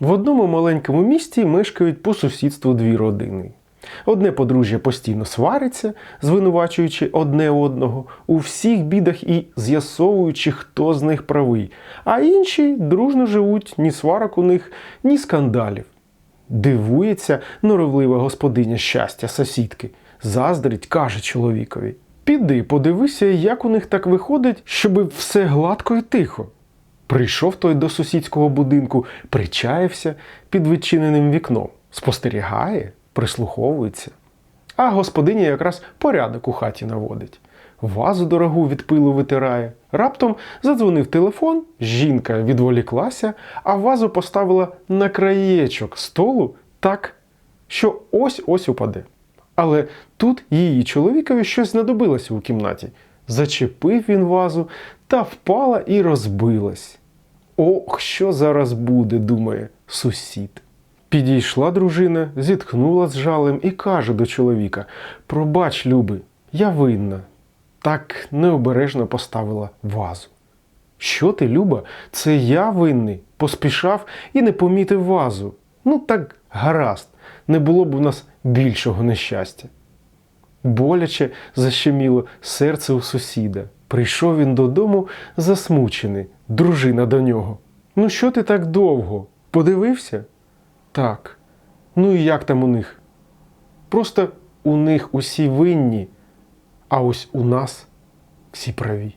В одному маленькому місті мешкають по сусідству дві родини. Одне подружжя постійно свариться, звинувачуючи одне одного у всіх бідах і з'ясовуючи, хто з них правий, а інші дружно живуть ні сварок у них, ні скандалів. Дивується норовлива господиня щастя сусідки. Заздрить, каже чоловікові. Піди, подивися, як у них так виходить, щоб все гладко і тихо. Прийшов той до сусідського будинку, причаявся під відчиненим вікном, спостерігає, прислуховується. А господиня якраз порядок у хаті наводить. Вазу дорогу від пилу витирає. Раптом задзвонив телефон, жінка відволіклася, а вазу поставила на краєчок столу так, що ось-ось упаде. Але тут її чоловікові щось знадобилося у кімнаті. Зачепив він вазу та впала і розбилась. Ох, що зараз буде, думає сусід. Підійшла дружина, зітхнула з жалем і каже до чоловіка: Пробач, любий, я винна. Так необережно поставила вазу. Що ти, Люба? Це я винний, поспішав і не помітив вазу. Ну так гаразд, не було б у нас більшого нещастя. Боляче защеміло серце у сусіда. Прийшов він додому засмучений, дружина до нього. Ну що ти так довго? Подивився? Так. Ну і як там у них? Просто у них усі винні, а ось у нас всі праві.